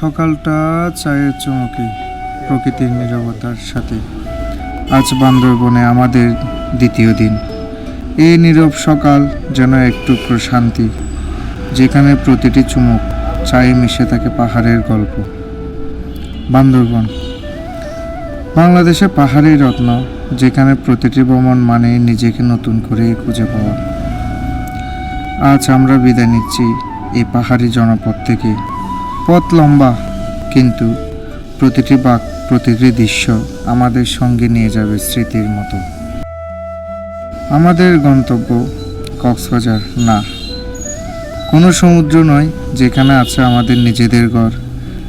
সকালটা চায়ের চমকে প্রকৃতির নীরবতার সাথে। আজ বান্দরবনে আমাদের দ্বিতীয় দিন। এই নীরব সকাল যেন একটু প্রশান্তি, যেখানে প্রতিটি চুমুক চায়ে মিশে থাকে পাহাড়ের গল্প। বান্দরবন। বাংলাদেশে পাহাড়ি রত্ন, যেখানে প্রতিটি ভ্রমণ মানে নিজেকে নতুন করে খুঁজে পাওয়া। আজ আমরা বিদায় নিচ্ছি এই পাহাড়ি জনপদ থেকে। পথ লম্বা, কিন্তু প্রতিটি বাক, প্রতিটি দৃশ্য আমাদের সঙ্গে নিয়ে যাবে স্মৃতির মতো। আমাদের গন্তব্য কক্সবাজার না। কোনো সমুদ্র নয় যেখানে আছে আমাদের নিজেদের ঘর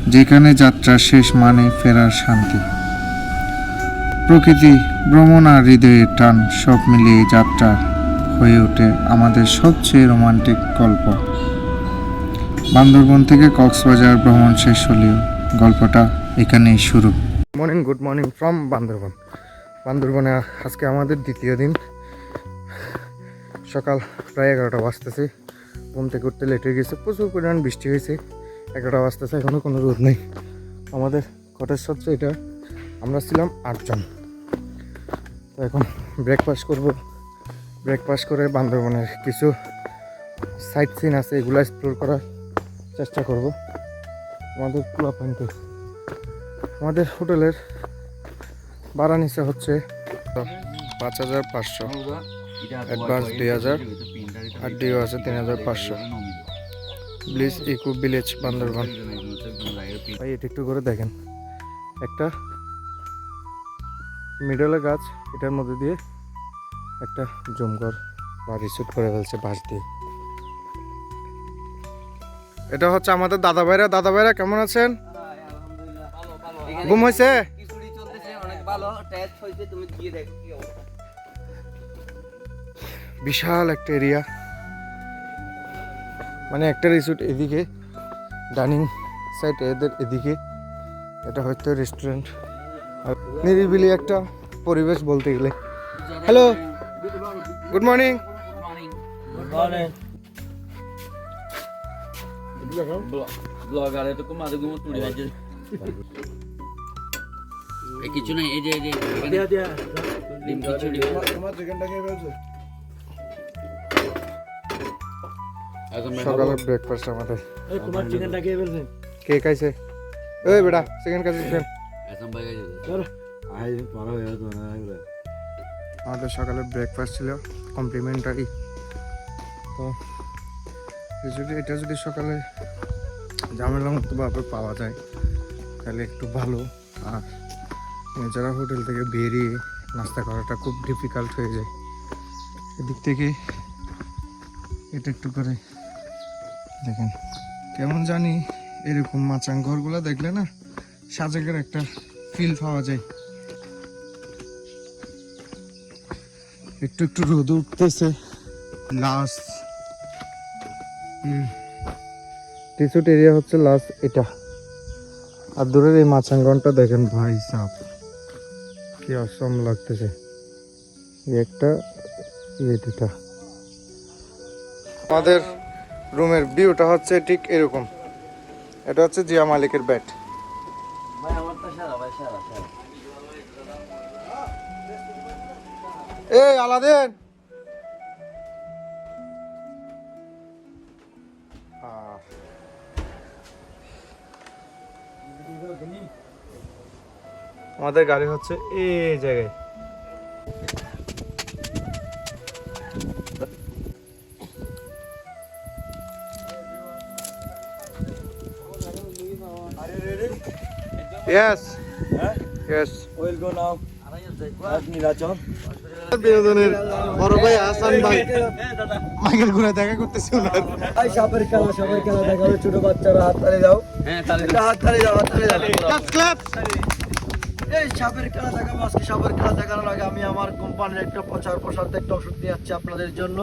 যেখানে যাত্রা শেষ মানে ফেরার শান্তি। প্রকৃতি, ভ্রমণ আর হৃদয়ের টান সব মিলিয়ে যাত্রা হয়ে ওঠে আমাদের সবচেয়ে রোমান্টিক গল্প। বান্দরবন থেকে কক্সবাজার ভ্রমণ শেষ হলেও গল্পটা এখানেই শুরু। Morning good morning from Bandarban. বান্দরবনে আজকে আমাদের দ্বিতীয় দিন। সকাল প্রায় এগারোটা বাজতেছে। ঘুম থেকে উঠতে লেট হয়ে গেছে। প্রচুর পরিমাণ বৃষ্টি হয়েছে। এগারোটা বাজতেছে এখনও কোনো রোদ নেই। আমাদের কটেজ হচ্ছে এটা আমরা ছিলাম আটজন। তো এখন ব্রেকফাস্ট করব। ব্রেকফাস্ট করে বান্দরবনের কিছু সাইট সিন আছে, এগুলো এক্সপ্লোর করার। চেষ্টা করব। আমাদের পয়েন্টে আমাদের হোটেলের ভাড়া নিচে হচ্ছে পাঁচ হাজার পাঁচশো। অ্যাডভান্স দুই হাজার, আর ডিও আছে তিন হাজার পাঁচশো। Bliss eco village Bandarban. ভাই, এটা একটু করে দেখেন। একটা মিডলে গাছ, এটার মধ্যে দিয়ে একটা জমঘর বা রিসুট করে ফেলছে বাঁশ দিয়ে। এটা হচ্ছে আমাদের দাদা ভাইরা। দাদা ভাইরা কেমন আছেন? ঘুম হয়েছে? খিচুড়ি চলতেছে অনেক ভালো। টেস্ট হয়েছে তুমি গিয়ে দেখো কি অবস্থা। বিশাল একটা এরিয়া মানে একটা রিসোর্ট এদিকে ডাইনিং সাইড এদের এদিকে। এটা হয়তো রেস্টুরেন্ট আর নিরিবিলি একটা পরিবেশ বলতে গেলে। Hello good morning good morning ব্লগারে তো মাঝে ঘুমো তুড়ি আছে এই কিছু নাই এই যে এই যে ডিম খিচুড়ি সকালের ব্রেকফাস্ট আমাদের তোমার চিকেনটা কে ফেলছে কে খাইছে ওই বেটা সেকেন্ড কাছে এখন ভাই আই পারো হয়ে না আমাদের সকালে ব্রেকফাস্ট ছিল কমপ্লিমেন্টারি তো যদি এটা যদি সকালে ঝামেলা মতোভাবে পাওয়া যায়, তাহলে একটু ভালো। আর যারা হোটেল থেকে বেরিয়ে নাস্তা করাটা খুব ডিফিকাল্ট হয়ে যায়। এদিক থেকে এটা একটু করে দেখেন। কেমন জানি এরকম মাচাং ঘরগুলো দেখলে না, সাজেকের একটা ফিল পাওয়া যায়। একটু একটু রোদ উঠতেছে লাস্ট টিসুট এরিয়া হচ্ছে লাস্ট এটা। আর দূরের এই মাছাঙ্গনটা দেখেন ভাই সাপ কি অসম লাগতেছে। একটা এই দুটা আমাদের রুমের ভিউটা হচ্ছে ঠিক এরকম। এটা হচ্ছে জিয়া মালিকের ব্যাট এই আলাদিন! আমাদের গাড়ি হচ্ছে এই জায়গায় Yes. Yes. বিনোদনের বড় ভাই হাসান ভাই মাইকেল ঘুরে দেখা করতেছি ওনার এই সাপের খেলা সবাই খেলা দেখাবে ছোট বাচ্চারা হাত তালি দাও হ্যাঁ হাত তালি দাও হাত তালি দাও clap. এই সাপের খেলা দেখাবো আজকে সাপের খেলা দেখানোর আগে আমি আমার কোম্পানির একটা প্রচার প্রসার একটা ওষুধ দিয়ে যাচ্ছি আপনাদের জন্য।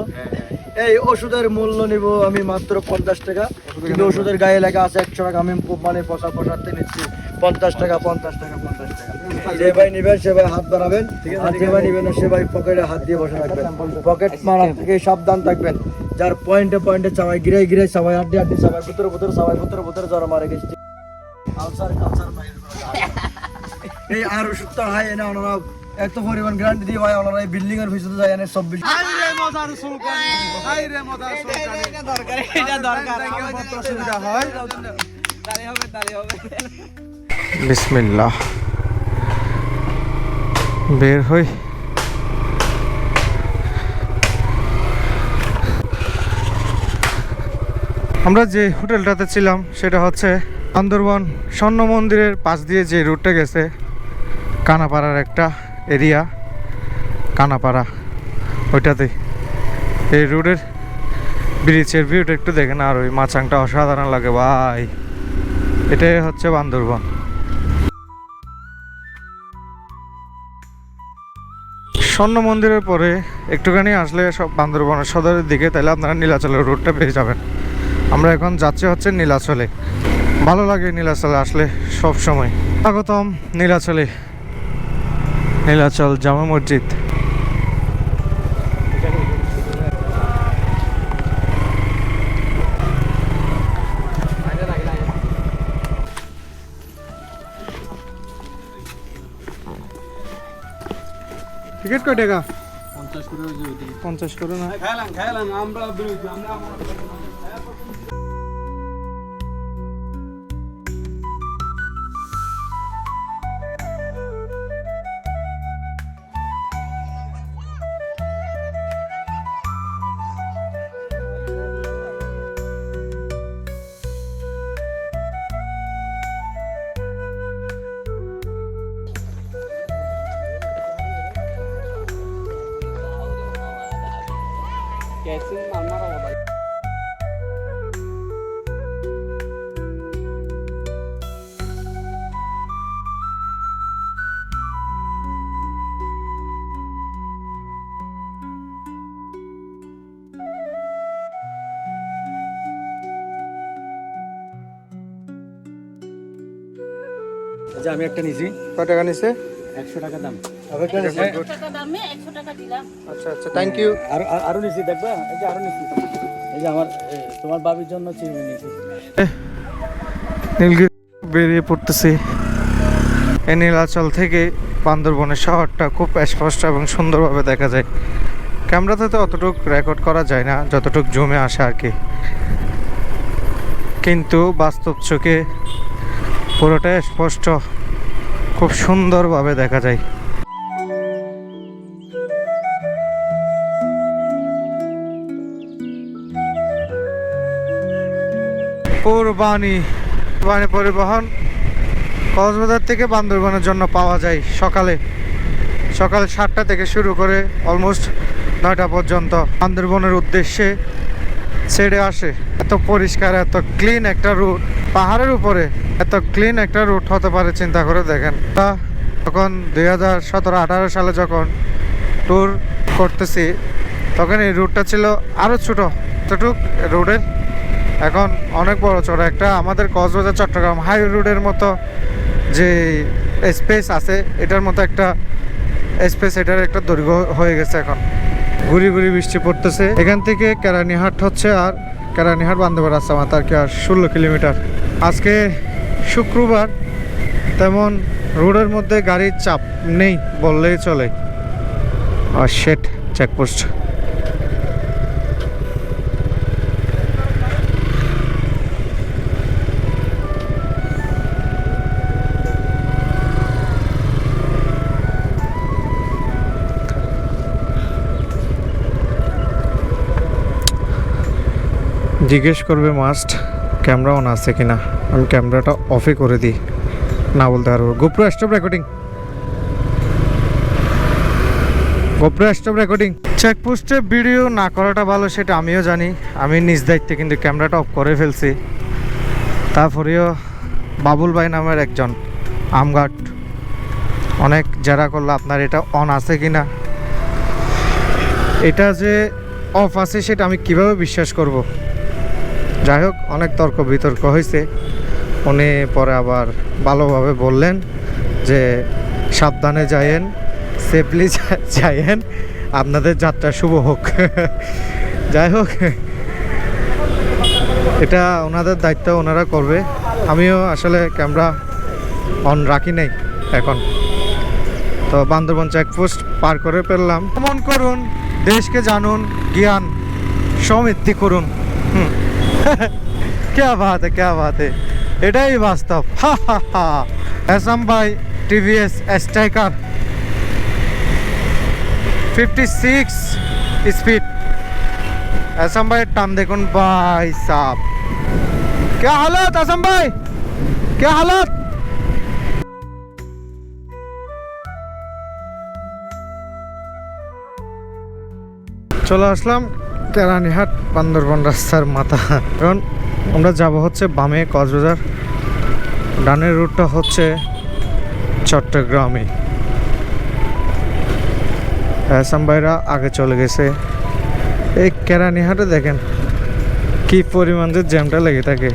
এই ওষুধের মূল্য নিব আমি মাত্র পঞ্চাশ টাকা। কিন্তু ওষুধের গায়ে লেখা আছে একশো টাকা আমি কোম্পানির প্রচার প্রসার দিয়ে নিচ্ছি পঞ্চাশ টাকা পঞ্চাশ টাকা পঞ্চাশ টাকা। যে ভাই নিবেন সে ভাই হাত বাড়াবেন। আর যে ভাই নিবেন না, সে ভাই পকেটে হাত দিয়ে বসে রাখবেন পকেট মারার থেকে সাবধান থাকবেন। যার পয়েন্টে পয়েন্টে চাবাই গিরে গিরে সবাই আড্ডি আড্ডি সবাই ভিতরে ভিতরে সবাই ভিতরে ভিতরে জ্বর মারে গেছে আলসার কালসার বাইরে। এই আর ওষুধটা হয় এনে ওনারা এত পরিমাণ গ্যারান্টি দিয়ে ভাই ওনারা এই বিল্ডিং এর ভিতরে যায় এনে সব বিল্ডিং অসুবিধা হয়। বিসমিল্লাহ। বের হই। আমরা যে হোটেলটাতে ছিলাম সেটা হচ্ছে আন্দরবন স্বর্ণ মন্দিরের পাশ দিয়ে যে রুটটা গেছে কানাপাড়ার একটা এরিয়া, কানাপাড়া, ওইটাতে। এই রোডের ব্রিজের ভিউটা একটু দেখেন, আর ওই মাচাংটা অসাধারণ লাগে, ভাই। এটাই হচ্ছে বান্দরবন। স্বর্ণ মন্দিরের পরে একটুখানি আসলে সব বান্দরবনের সদরের দিকে, তাহলে আপনারা নীলাচলের রোডটা পেয়ে যাবেন। আমরা এখন যাচ্ছি হচ্ছে নীলাচলে। ভালো লাগে নীলাচলে আসলে সব সময় স্বাগতম নীলাচলে। নীলাচল জামা মসজিদ। টিকিট কয় টাকা? পঞ্চাশ করে না? যে আমি একটা নিছি কয় টাকা নিছে একশো টাকা আমি একটা নিছি। টাকা দামে একশো টাকা দিলাম। আচ্ছা আচ্ছা থ্যাংক ইউ আর আর- আরও নিছি দেখবা? এই যে আরও নিছি। এই যে আমার তোমার বাবির জন্য চিনি নীলগিরি বেরিয়ে পড়তেছি। এই নীলাচল থেকে বান্দরবনের শহরটা খুব স্পষ্ট এবং সুন্দরভাবে দেখা যায়। ক্যামেরাতে তো অতটুকু রেকর্ড করা যায় না যতটুকু জমে আসে আর কি। কিন্তু বাস্তব চোখে পুরোটা স্পষ্ট। খুব সুন্দরভাবে দেখা যায়। কোরবানি কোরবানি পরিবহন কক্সবাজার থেকে বান্দরবনের জন্য পাওয়া যায় সকালে। সকাল সাতটা থেকে শুরু করে অলমোস্ট নয়টা পর্যন্ত। বান্দরবনের উদ্দেশ্যে ছেড়ে আসে। এত পরিষ্কার, এত ক্লিন একটা রুট পাহাড়ের উপরে এত ক্লিন একটা রুট হতে পারে, চিন্তা করে দেখেন। তখন দুই হাজার সতেরো আঠারো সালে যখন ট্যুর করতেছি, তখন এই রুটটা ছিল আরও ছোটো। এতটুক রোডের এখন অনেক বড় চড়া একটা আমাদের কক্সবাজার, চট্টগ্রাম হাই রোডের মতো যে স্পেস আছে, এটার মতো একটা স্পেস এটার একটা দৈর্ঘ্য হয়ে গেছে এখন। ঘুরি ঘুরি বৃষ্টি পড়তেছে। এখান থেকে কেরানীহাট হচ্ছে আর কেরানীহাট বান্ধবের রাস্তা মাত্র আর কি আর ষোলো কিলোমিটার। আজকে শুক্রবার তেমন রোডের মধ্যে গাড়ির চাপ নেই বললেই চলে। আর শেট চেকপোস্ট জিজ্ঞেস করবে মাস্ট ক্যামেরা অন আছে কি না আমি ক্যামেরাটা অফে করে দিই। না বলতে পারব। GoPro stop recording GoPro stop recording চেকপোস্টে video না করাটা ভালো, সেটা আমিও জানি। আমি নিজ দায়িত্বে কিন্তু ক্যামেরাটা অফ করে ফেলছি। তারপরেও বাবুল ভাই নামের একজন আমগাট অনেক জেরা করল, আপনার এটা অন আছে কি না এটা যে অফ আছে, সেটা আমি কীভাবে বিশ্বাস করব? যাই হোক, অনেক তর্ক বিতর্ক হয়েছে। উনি পরে আবার ভালোভাবে বললেন যে, সাবধানে যায়েন সেফলি যায়েন আপনাদের যাত্রা শুভ হোক। যাই হোক, এটা ওনাদের দায়িত্ব, ওনারা করবে। আমিও আসলে ক্যামেরা অন রাখি নাই এখন। তো বান্দরবন চেকপোস্ট পার করে ফেললাম। ভ্রমণ করুন, দেশকে জানুন, জ্ঞান সমৃদ্ধি করুন। হুম। क्या बात है क्या बात है এটাই বাস্তব হা হা হা awesome by TVS striker fifty six speed awesome ভাইয়ের টান দেখুন ভাই সাহ क्या हालत असम भाई क्या हालत চলে আসলাম কেরানীহাট বান্দরবন রাস্তার মাথা। কারণ আমরা যাব হচ্ছে বামে কক্সবাজার। ডানের রুটটা হচ্ছে চট্টগ্রামে। আসাম ভাইরা, আগে চলে গেছে। এই কেরানীহাটে দেখেন কি পরিমাণ যে জ্যামটা লেগে থাকে।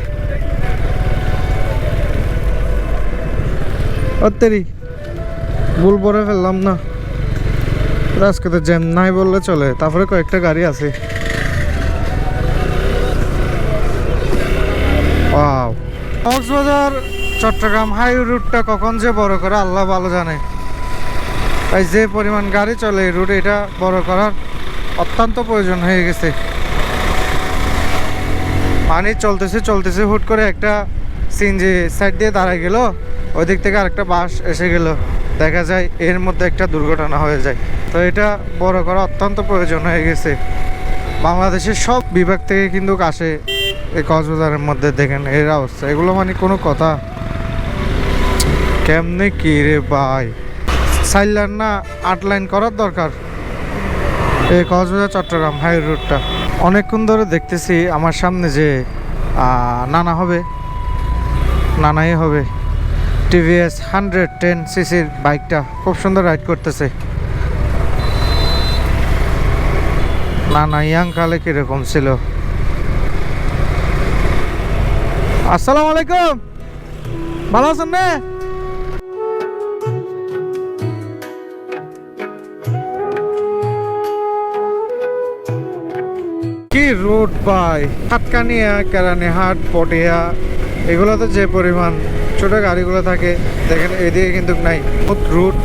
অত্যারি ভুল পরে ফেললাম না। আজকে তো জ্যাম নাই বললে চলে। তারপরে কয়েকটা গাড়ি আছে। কক্সবাজার, চট্টগ্রাম হাই রুটটা কখন যে বড় করে আল্লাহ ভালো জানে। তাই যে পরিমাণ গাড়ি চলে এই রুট এটা বড় করার অত্যন্ত প্রয়োজন হয়ে গেছে। পানি চলতেছে চলতেছে, হুট করে একটা সিনজি সাইড দিয়ে দাঁড়ায় গেল ওই দিক থেকে আরেকটা বাস এসে গেল। দেখা যায় এর মধ্যে একটা দুর্ঘটনা হয়ে যায়। তো এটা বড় করা অত্যন্ত প্রয়োজন হয়ে গেছে। বাংলাদেশের সব বিভাগ থেকে কিন্তু আসে এই কক্সবাজারের মধ্যে দেখেন এর অবস্থা। এগুলো মানে কোনো কথা। কেমনে কি রে ভাই? লাইন না আট লাইন করার দরকার? এই কক্সবাজার, চট্টগ্রাম হাই রোডটা। অনেকক্ষণ ধরে দেখতেছি আমার সামনে যে নানা হবে। নানাই হবে। টিভিএস হান্ড্রেড টেন সিসির বাইকটা খুব সুন্দর রাইড করতেছে। নানা ইয়াং কালে কীরকম ছিল? আসসালামু আলাইকুম। ভালো আছেন না? কি রোড পাই হাটকানিয়া কেরানীহাট, পটিয়া, এগুলোতে যে পরিমাণ ছোট গাড়িগুলো থাকে, দেখেন এদিকে কিন্তু নাই। রুট,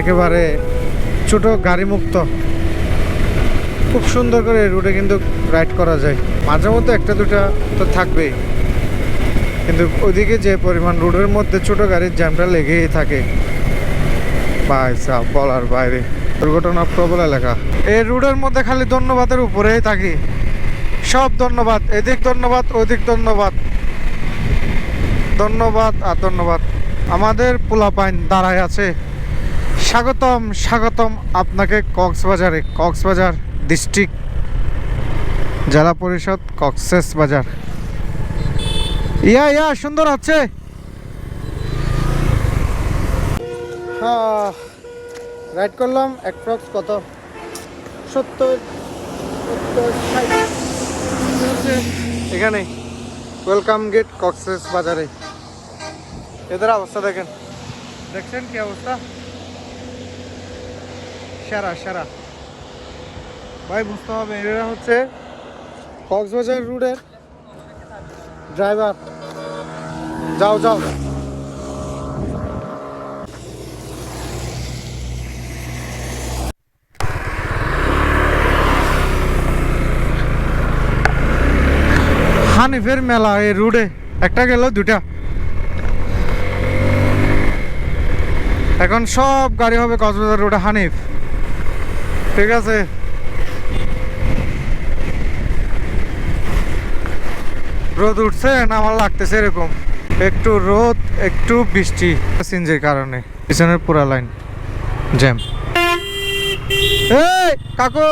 একেবারে ছোট গাড়ি মুক্ত খুব সুন্দর করে রুটে কিন্তু রাইড করা যায়। মাঝে মধ্যে একটা দুটা তো থাকবেই। কিন্তু ওদিকে যে পরিমাণ রোডের মধ্যে ছোট গাড়ির জ্যামটা লেগেই থাকে। ভাই বলার বাইরে। দুর্ঘটনা প্রবল এলাকা। এই রোডের মধ্যে খালি ধন্যবাদের উপরেই থাকি। সব ধন্যবাদ, এদিক ধন্যবাদ, ওদিক ধন্যবাদ। ধন্যবাদ আর ধন্যবাদ। আমাদের পোলাপাইন দাঁড়ায় আছে। স্বাগতম স্বাগতম আপনাকে কক্সবাজারে, কক্সবাজার ডিস্ট্রিক্ট, জেলা পরিষদ, কক্সেস বাজার। ইয়া ইয়া, সুন্দর হ্যাঁ রাইড করলাম অ্যাপ্রক্স কত? সত্তর এখানে ওয়েলকাম গেট কক্সেস বাজারে। এদের অবস্থা দেখেন। দেখছেন কি অবস্থা? সারা সারা। ভাই, বুঝতে হবে, এরা হচ্ছে কক্সবাজার রুটের ড্রাইভার যাও যাও হানিফের মেলা, এই রুটে একটা গেল দুটা এখন সব গাড়ি হবে কক্সবাজার রোডে হানিফ। ঠিক আছে? রোদ উঠছে, না, আমার লাগতেছে এরকম। একটু রোদ, একটু বৃষ্টি, সিনজির কারণে। পিছনের পুরা লাইন জ্যাম। কাকু!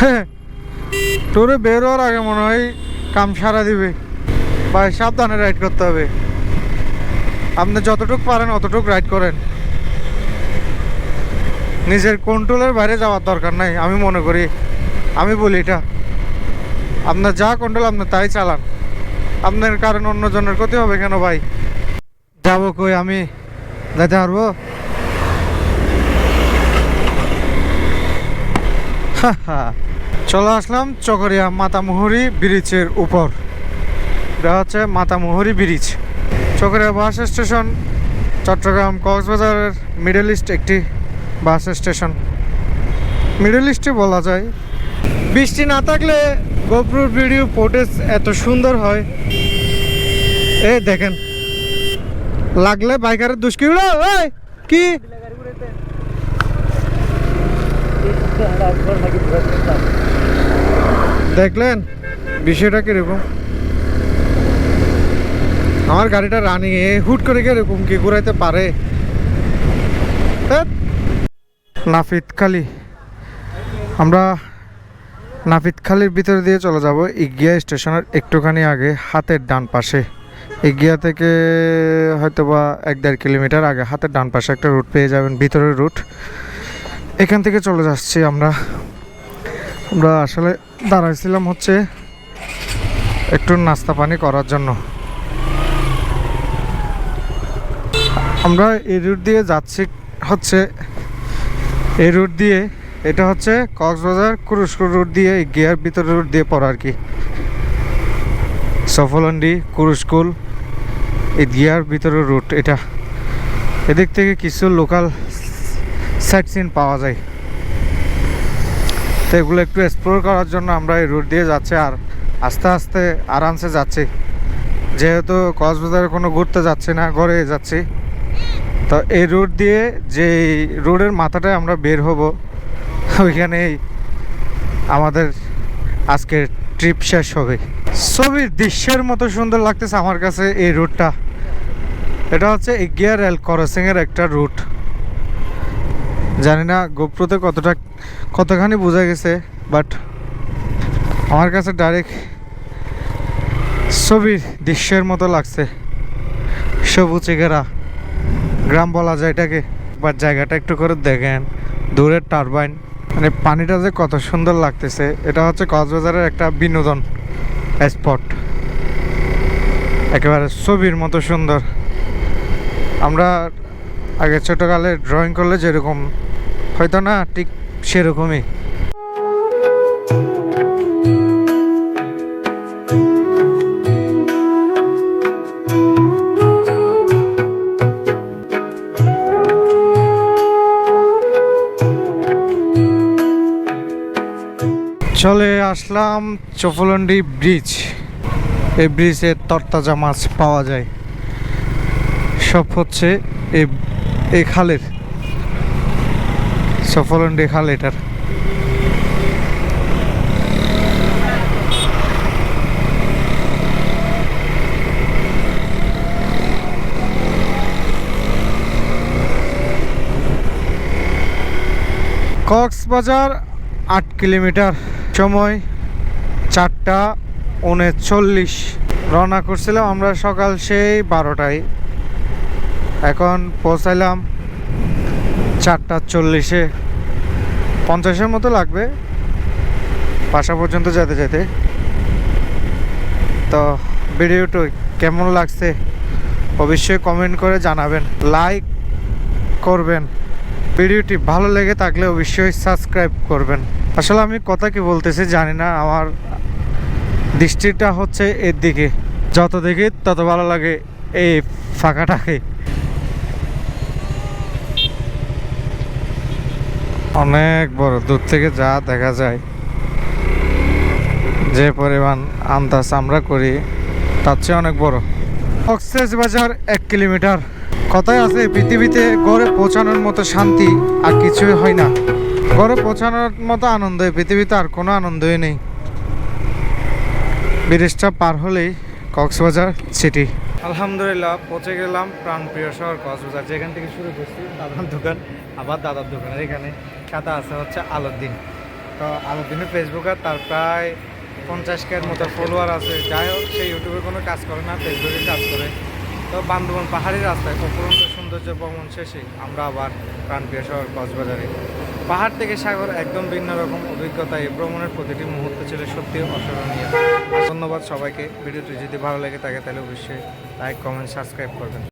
হ্যাঁ ট্যুরে বের হওয়ার আগে মনে হয় কাম সারা দিবে। ভাই, সাবধানে রাইড করতে হবে। আপনি যতটুকু পারেন, অতটুকু রাইড করেন। নিজের কন্ট্রোলের বাইরে যাওয়ার দরকার নাই, আমি মনে করি। আমি বলি এটা। আপনার যা কন্ট্রোল আপনি তাই চালান। আপনার কারণ অন্যজনের ক্ষতি হবে কেন ভাই? যাব কই আমি? যেতে পারব? চলে আসলাম চকরিয়া মাতামুহুরি ব্রিজের উপর। এটা হচ্ছে Matamuhuri bridge. Chakaria bus station, Chattogram কক্সবাজারের মিডল ইস্ট একটি বাস স্টেশন। মিডল ইস্টে বলা যায়। বৃষ্টি না থাকলে গোপ্রোর ভিডিও ফুটেজ এত সুন্দর হয়। এই দেখেন। লাগলে বাইকারের দুষ্কি ওই কি? দেখলেন? বিষয়টা কীরকম? আমার গাড়িটা রানিং এ, হুট করে কীরকম কি ঘুরাইতে পারে? ধ্যাৎ। নাফিতখালি আমরা নাফিতখালির ভিতরে দিয়ে চলে যাব ইগিয়া স্টেশনের একটুখানি আগে, হাতের ডান পাশে। ইগিয়া থেকে হয়তো বা এক দেড় কিলোমিটার আগে হাতের ডান পাশে একটা রুট পেয়ে যাবেন, ভিতরের রুট। এখান থেকে চলে যাচ্ছি আমরা। আমরা আসলে দাঁড়াইছিলাম হচ্ছে একটু নাস্তা পানি করার জন্য। আমরা এই রুট দিয়ে যাচ্ছি হচ্ছে, এই রুট দিয়ে এটা হচ্ছে কক্সবাজার কুরুস্কুর রুট দিয়ে গিয়ার ভিতরে রুট দিয়ে পড়া আর কি। সফলন্ডি কুরুস্কুল এই গিয়ার ভিতরে রুট এটা। এদিক থেকে কিছু লোকাল সাইট সিন পাওয়া যায়। তো এগুলো একটু এক্সপ্লোর করার জন্য আমরা এই রুট দিয়ে যাচ্ছি আর আস্তে আস্তে আরামসে যাচ্ছি। যেহেতু কক্সবাজারে কোনো ঘুরতে যাচ্ছি না, ঘরে যাচ্ছি। তো এই রুট দিয়ে যে রোডের মাথাটায় আমরা বের হব ওইখানেই আমাদের আজকের ট্রিপ শেষ হবে। ছবির দৃশ্যের মতো সুন্দর লাগতেছে আমার কাছে এই রুটটা এটা হচ্ছে এগিয়া রেল ক্রসিংয়ের একটা রুট জানি না গোপ্রতে কতটা, কতখানি বোঝা গেছে বাট আমার কাছে ডাইরেক্ট ছবির দৃশ্যের মতো লাগছে। সবুজ ঘেরা গ্রাম বলা যায় এটাকে বাট জায়গাটা একটু করে দেখেন। দূরের টারবাইন মানে পানিটা যে কত সুন্দর লাগতেছে, এটা হচ্ছে কক্সবাজারের একটা বিনোদন স্পট একেবারে ছবির মতো সুন্দর। আমরা আগে ছোটোকালে ড্রয়িং করলে যেরকম, হয়তো না ঠিক সেরকমই। চলে আসলাম চফলন্ডি ব্রিজ। এই ব্রিজে তরতাজা মাছ পাওয়া যায়। সব হচ্ছে এই খালের। সফলন্ডি খাল এটার। কক্সবাজার আট কিলোমিটার। সময় চারটা উনচল্লিশ। রওনা করছিলাম আমরা সকাল সেই বারোটায়। এখন পৌঁছাইলাম চারটা চল্লিশে। পঞ্চাশের মতো লাগবে। বাসা পর্যন্ত যেতে যেতে তো ভিডিওটা কেমন লাগছে অবশ্যই কমেন্ট করে জানাবেন। লাইক করবেন। ভিডিওটি ভালো লেগে থাকলে অবশ্যই সাবস্ক্রাইব করবেন। আসলে আমি কথা কি বলতেছি জানি না, আমার দৃষ্টিটা হচ্ছে এর দিকে যত দেখি তত ভালো লাগে এই ফাঁকাটাকে। অনেক বড়, দূর থেকে যা দেখা যায়, যে পরিমাণ আন্দাজ আমরা করি, তার চেয়ে অনেক বড়। অক্সেস বাজার এক কিলোমিটার। কথাই আছে, পৃথিবীতে গড়ে পৌঁছানোর মতো শান্তি আর কিছুই হয় না। গড়ে পৌঁছানোর মতো আনন্দ পৃথিবীতে আর কোনো আনন্দই নেই। ব্রিজটা পার হলেই কক্সবাজার সিটি। আলহামদুলিল্লাহ, পৌঁছে গেলাম প্রাণপ্রিয় শহর কক্সবাজার। যেখান থেকে শুরু করছি, দাদার দোকান, আবার দাদার দোকানের এখানে। সাথে আছে হচ্ছে আলোদ্দিন তো আলোদ্দিনের ফেসবুক আর তার প্রায় পঞ্চাশ কের মতো ফলোয়ার আছে। যাই হোক, সে ইউটিউবে কোনো কাজ করে না ফেসবুকে কাজ করে। তো বান্দবন পাহাড়ি রাস্তায় অপরন্ত সৌন্দর্য ভ্রমণ শেষে আমরা আবার প্রাণপ্রিয় শহর কক্সবাজারে। পাহাড় থেকে সাগর একদম ভিন্ন রকম অভিজ্ঞতা এই ভ্রমণের প্রতিটি মুহূর্ত ছিল সত্যি অস্মরণীয়। ধন্যবাদ সবাইকে। ভিডিওটি যদি ভালো লাগে থাকে তাহলে অবশ্যই লাইক কমেন্ট সাবস্ক্রাইব করবেন।